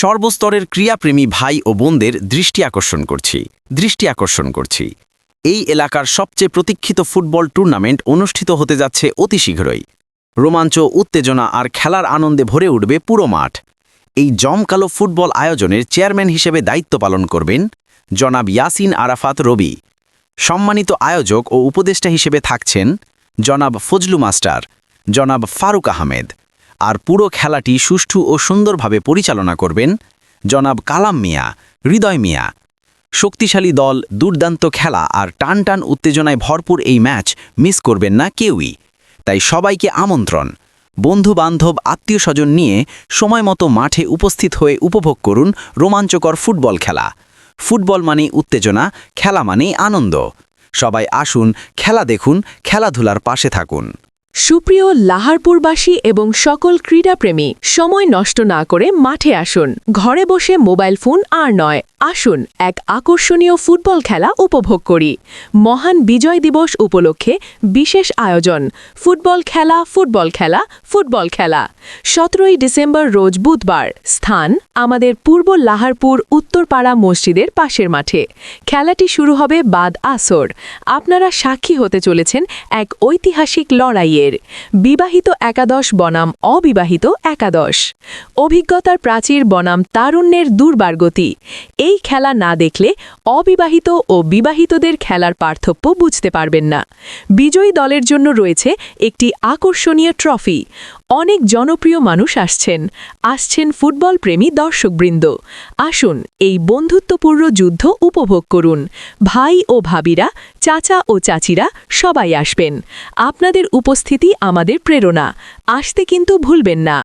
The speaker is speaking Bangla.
সর্বস্তরের ক্রিয়াপ্রেমী ভাই ও বোনদের দৃষ্টি আকর্ষণ করছি, দৃষ্টি আকর্ষণ করছি। এই এলাকার সবচেয়ে প্রতীক্ষিত ফুটবল টুর্নামেন্ট অনুষ্ঠিত হতে যাচ্ছে অতি শীঘ্রই। রোমাঞ্চ, উত্তেজনা আর খেলার আনন্দে ভরে উঠবে পুরো মাঠ। এই জমকালো ফুটবল আয়োজনের চেয়ারম্যান হিসেবে দায়িত্ব পালন করবেন জনাব ইয়াসিন আরাফাত রবি। সম্মানিত আয়োজক ও উপদেষ্টা হিসেবে থাকছেন জনাব ফজলু মাস্টার, জনাব ফারুক আহমেদ। আর পুরো খেলাটি সুষ্ঠু ও সুন্দরভাবে পরিচালনা করবেন জনাব কালাম মিয়া, হৃদয় মিয়া। শক্তিশালী দল, দুর্দান্ত খেলা আর টান টান উত্তেজনায় ভরপুর এই ম্যাচ মিস করবেন না কেউই। তাই সবাইকে আমন্ত্রণ। বন্ধু বান্ধব আত্মীয় স্বজন নিয়ে সময় মতো মাঠে উপস্থিত হয়ে উপভোগ করুন রোমাঞ্চকর ফুটবল খেলা। ফুটবল মানে উত্তেজনা, খেলা মানেই আনন্দ। সবাই আসুন, খেলা দেখুন, খেলাধুলার পাশে থাকুন। সুপ্রিয় লাহারপুরবাসী এবং সকল ক্রীড়াপ্রেমী, সময় নষ্ট না করে মাঠে আসুন। ঘরে বসে মোবাইল ফোন আর নয়, আসুন এক আকর্ষণীয় ফুটবল খেলা উপভোগ করি। মহান বিজয় দিবস উপলক্ষে বিশেষ আয়োজন, ফুটবল খেলা ফুটবল খেলা ফুটবল খেলা। সতেরোই ডিসেম্বর রোজ বুধবার, স্থান আমাদের পূর্ব লাহারপুর উত্তরপাড়া মসজিদের পাশের মাঠে। খেলাটি শুরু হবে বাদ আসর। আপনারা সাক্ষী হতে চলেছেন এক ঐতিহাসিক লড়াইয়ের বিবাহিত একাদশ বনাম অবিবাহিত একাদশ। অভিজ্ঞতার প্রাচীর বনাম তারুণ্যের দুর্বারগতি। এই খেলা না দেখলে অবিবাহিত ও বিবাহিতদের খেলার পার্থক্য বুঝতে পারবেন না। বিজয়ী দলের জন্য রয়েছে একটি আকর্ষণীয় ট্রফি। অনেক জনপ্রিয় মানুষ আসছেন। আসছেন ফুটবল প্রেমী দর্শকবৃন্দ। আসুন এই বন্ধুত্বপূর্ণ যুদ্ধ উপভোগ করুন। ভাই ও ভাবিরা, চাচা ও চাচিরা সবাই আসবেন। আপনাদের উপস্থিতি আমাদের প্রেরণা। আসতে কিন্তু ভুলবেন না।